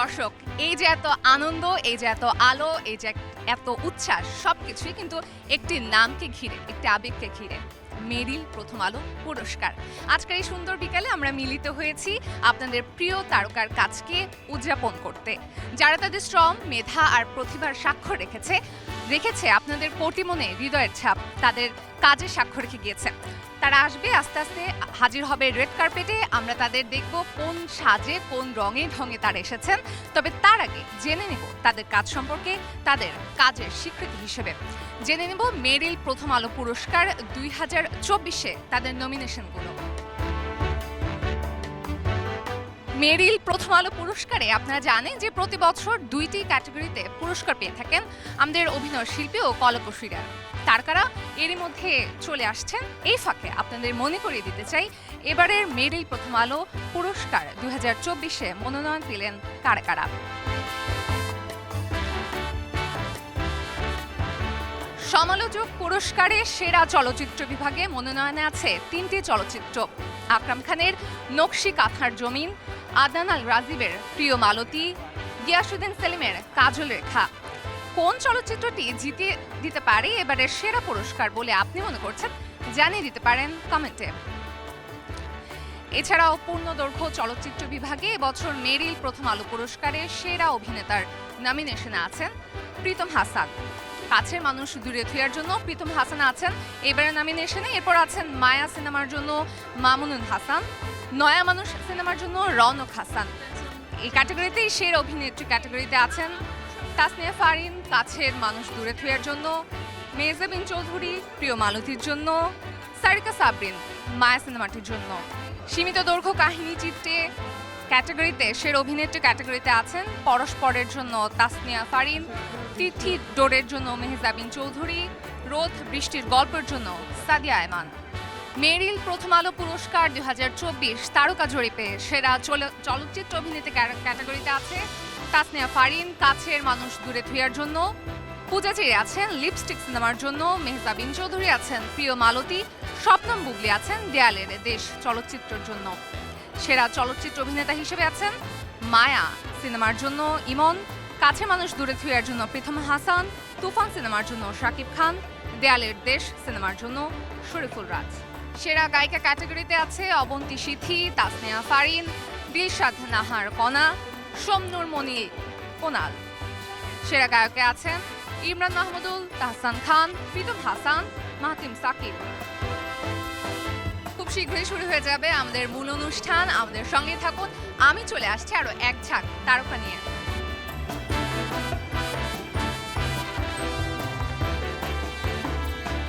দর্শক, এই যে এত আনন্দ, এই যে এত আলো, এই যে এত উচ্ছ্বাস সব কিছুই কিন্তু একটি নামকে ঘিরে, একটি আবেগকে ঘিরে। মেরিল প্রথম আলো পুরস্কার। আজকের এই সুন্দর বিকালে আমরা মিলিত হয়েছি আপনাদের প্রিয় তারকার কাজকে উদযাপন করতে। যারা তাদের শ্রম, মেধা আর প্রতিভার স্বাক্ষর রেখেছে রেখেছে আপনাদের পটিমনে হৃদয়ের ছাপ, তাদের কাজে স্বাক্ষর রেখে গিয়েছে। তারা আসবে, আস্তে আস্তে হাজির হবে রেড কার্পেটে। আমরা তাদের দেখব কোন সাজে, কোন রঙে, ঢঙে তারা এসেছেন। তবে তার আগে জেনে নেব তাদের কাজ সম্পর্কে, তাদের কাজের স্বীকৃতি হিসেবে। জেনে নেব মেরিল প্রথম আলো পুরস্কার দুই হাজার চব্বিশে তাদের নমিনেশনগুলো মেরিল প্রথম আলো পুরস্কারে আপনারা জানেন যে প্রতি বছর দুইটি ক্যাটাগরিতে পুরস্কার পেয়ে থাকেন আমাদের অভিনয় শিল্পী ও কলকশীরা তারকারা এরই মধ্যে চলে আসছেন এই ফাঁকে। আপনাদের মনে করিয়ে দিতে চাই, এবারের মেরিল প্রথম আলো পুরস্কার চব্বিশে মনোনয়ন পেলেন কারা কারা? সমালোচক পুরস্কারে সেরা চলচ্চিত্র বিভাগে মনোনয়নে আছে তিনটি চলচ্চিত্র। আকরাম খানের নকশি কাঁথার জমিন আদনান আল রাজীবের প্রিয় মালতী, গিয়াসুদ্দিন সেলিমের কাজল রেখা। কোন চলচ্চিত্রটি জিতে দিতে পারে এবারের সেরা পুরস্কার বলে আপনি মনে করছেন? জানিয়ে দিতে পারেন কমেন্টে। এছাড়াও পূর্ণদৈর্ঘ্য চলচ্চিত্র বিভাগে এবছর মেরিল প্রথম আলো পুরস্কারে সেরা অভিনেতার নমিনেশনে আছেন প্রীতম হাসান। কাছের মানুষ দূরে থুয়ার জন্য প্রীতম হাসান আছেন। এবারের নমিনেশনে এরপর আছেন মায়া সিনেমার জন্য মামুনুল হাসান, নয়া মানুষ সিনেমার জন্য রনক হাসান। এই ক্যাটাগরিতেই সেরা অভিনেত্রী ক্যাটাগরিতে আছেন তাসনিয়া ফারিন, কাছের মানুষ দূরে থুয়ার জন্য মেজাবিন চৌধুরী, প্রিয় মালতীর জন্য, সারিকা সাবরিন, মায়া সিনেমাটির জন্য। সীমিত দৈর্ঘ্য কাহিনী চিত্রে ক্যাটাগরিতে, সের অভিনেত্রী ক্যাটাগরিতে আছেন পরস্পরের জন্য তাসনিয়া ফারিন তিথি ডোরের জন্য মেহজাবিন চৌধুরী, রোদ বৃষ্টির গল্পের জন্য সাদিয়া আয়মান মেরিল প্রথম আলো পুরস্কার দু হাজার চব্বিশ তারকা জরিপে সেরা চল- চলচ্চিত্র অভিনেত্রী ক্যাটাগরিতে আছে তাসনিয়া ফারিন কাছের মানুষ দূরে থুয়ার জন্য। পূজা চেয়ে আছেন লিপস্টিক সিনেমার জন্য মেহজাবিন চৌধুরী আছেন প্রিয় মালতী, স্বপ্নম বুবলি আছেন দেয়ালের দেশ চলচ্চিত্রের জন্য। সেরা চলচ্চিত্র অভিনেতা হিসেবে আছেন মায়া, সিনেমার জন্য ইমন, কাছে মানুষ দূরে থুয়ার জন্য প্রীতম হাসান, তুফান সিনেমার জন্য শাকিব খান, দেয়ালের দেশ সিনেমার জন্য শরীফুল রাজ। সেরা গায়িকা ক্যাটাগরিতে আছে অবন্তী সিথি, তাসনিয়া ফারিন, দিলশাদ নাহার কণা, সোমনুর মনি কোনাল সেরা গায়কে আছেন ইমরান মাহমুদুল, তাহসান খান, প্রীতম হাসান, মাহতিম সাকিব। শীঘ্রই শুরু হয়ে যাবে আমাদের মূল অনুষ্ঠান। আমাদের সঙ্গে থাকুন। আমি চলে আসছি আরও এক ঝাঁক তারকা নিয়ে।